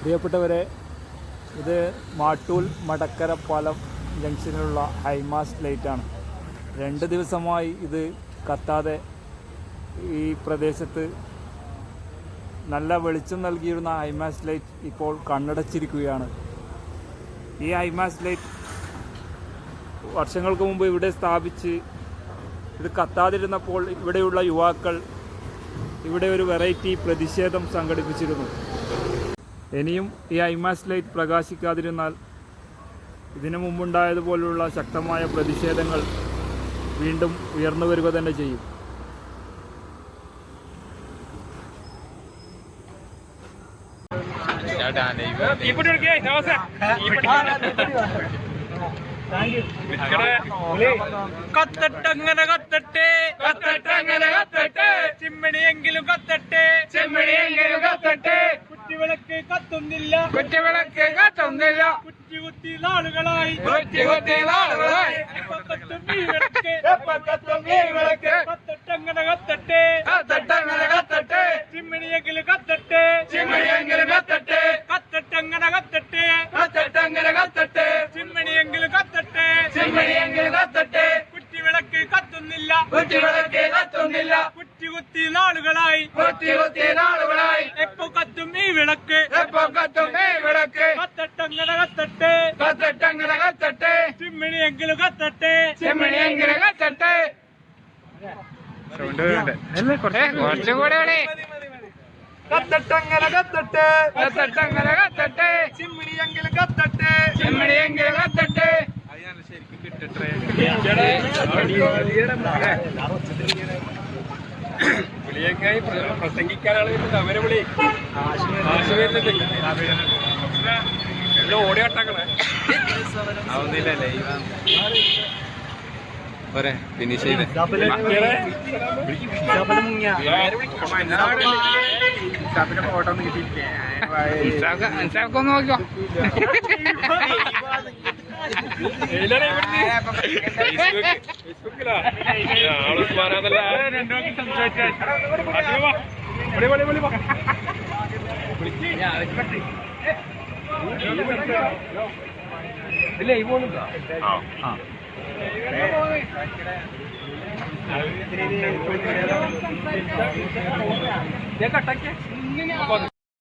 പ്രിയപ്പെട്ടവരെ ഇത് മാട്ടൂൽ മടക്കര പാലം ജംഗ്ഷനിലുള്ള ഹൈമാസ്റ്റ് ലൈറ്റാണ്. രണ്ട് ദിവസമായി ഇത് കത്താതെ ഈ പ്രദേശത്ത് നല്ല വെളിച്ചം നൽകിയിരുന്ന ഹൈമാസ് ലൈറ്റ് ഇപ്പോൾ കണ്ണടച്ചിരിക്കുകയാണ്. ഈ ഹൈമാസ് ലൈറ്റ് വർഷങ്ങൾക്ക് മുമ്പ് ഇവിടെ സ്ഥാപിച്ച് ഇത് കത്താതിരുന്നപ്പോൾ ഇവിടെയുള്ള യുവാക്കൾ ഇവിടെ ഒരു വെറൈറ്റി പ്രതിഷേധം സംഘടിപ്പിച്ചിരുന്നു. ഇനിയും ഈ ഐമാസ് ലൈറ്റ് പ്രകാശിക്കാതിരുന്നാൽ ഇതിനു മുമ്പുണ്ടായതുപോലുള്ള ശക്തമായ പ്രതിഷേധങ്ങൾ വീണ്ടും ഉയർന്നു വരിക തന്നെ ചെയ്യും. കത്തട്ടങ്ങനെ കത്തട്ടെ കത്തട്ടങ്ങനെ കത്തട്ടെ ചിമ്മണിയെങ്കിലും കത്തട്ടെ ചിമ്മണിയെങ്കിലും കത്തട്ടെ. കുറ്റിവിളക്ക് കത്തുന്നില്ല. കുറ്റിവിളക്ക് കത്തുന്നില്ല. കുറ്റികുത്തി നാളുകളായി കുറ്റികുത്തി നാളുകളായി കത്തും ഈ വിളക്ക്. കത്തും ഈ വിളക്ക്. കത്തട്ടങ്ങനെ കത്തട്ടെ. കത്തട്ടങ്ങനെ കത്തട്ടെ. ചിമ്മിണിയെങ്കിലും കത്തട്ടെ. ചിമ്മിണിയെങ്കിലും കത്തട്ടെ. കത്തട്ടങ്ങനെ കത്തട്ടെ. കത്തട്ടങ്ങനെ കത്തട്ടെ. ചിമ്മിണിയെങ്കിലും കത്തട്ടെ. ചിമ്മിണിയെങ്കിലും കത്തട്ടെ. കുറ്റിവിളക്ക് കത്തുന്നില്ല. കുറ്റിവിളക്ക് കത്തുന്നില്ല. നാളുകളായി കുറ്റികുത്തി നാളുകളായി എപ്പോ കത്തും ഈ വിളക്ക്. എപ്പോ കത്തും നീ വിളക്ക്? കത്തട്ടങ്ങനെ കത്തട്ടെ. കത്തട്ടങ്ങനെ കത്തട്ടെ. ചിമ്മിണിയെങ്കിലും കത്തട്ടെ. ചിമ്മിണിയെങ്കിലും കത്തട്ടെ. കുറച്ചും കൂടെ കത്തട്ടങ്ങനെ കത്തട്ടെ. കത്തട്ടങ്ങനെ കത്തട്ടെ. ചിമ്മിണി എങ്കിലും കത്തട്ടെ. ചിമ്മിണി എങ്കിലും കത്തട്ടെ ശരിക്കും കിട്ടട്ടെ. വരുന്നുണ്ട് എല്ലാം ഓടിയാട്ടാക്കളെ ആവുന്നില്ലല്ലേ പോരെ ഫിനിഷ് ചെയ്ത് ഒന്ന് നോക്കിയോ ഫേസ്ബുക്കിലാ മാറാതല്ല ഇല്ല ഈ പോകുന്നുണ്ടോ ഞാൻ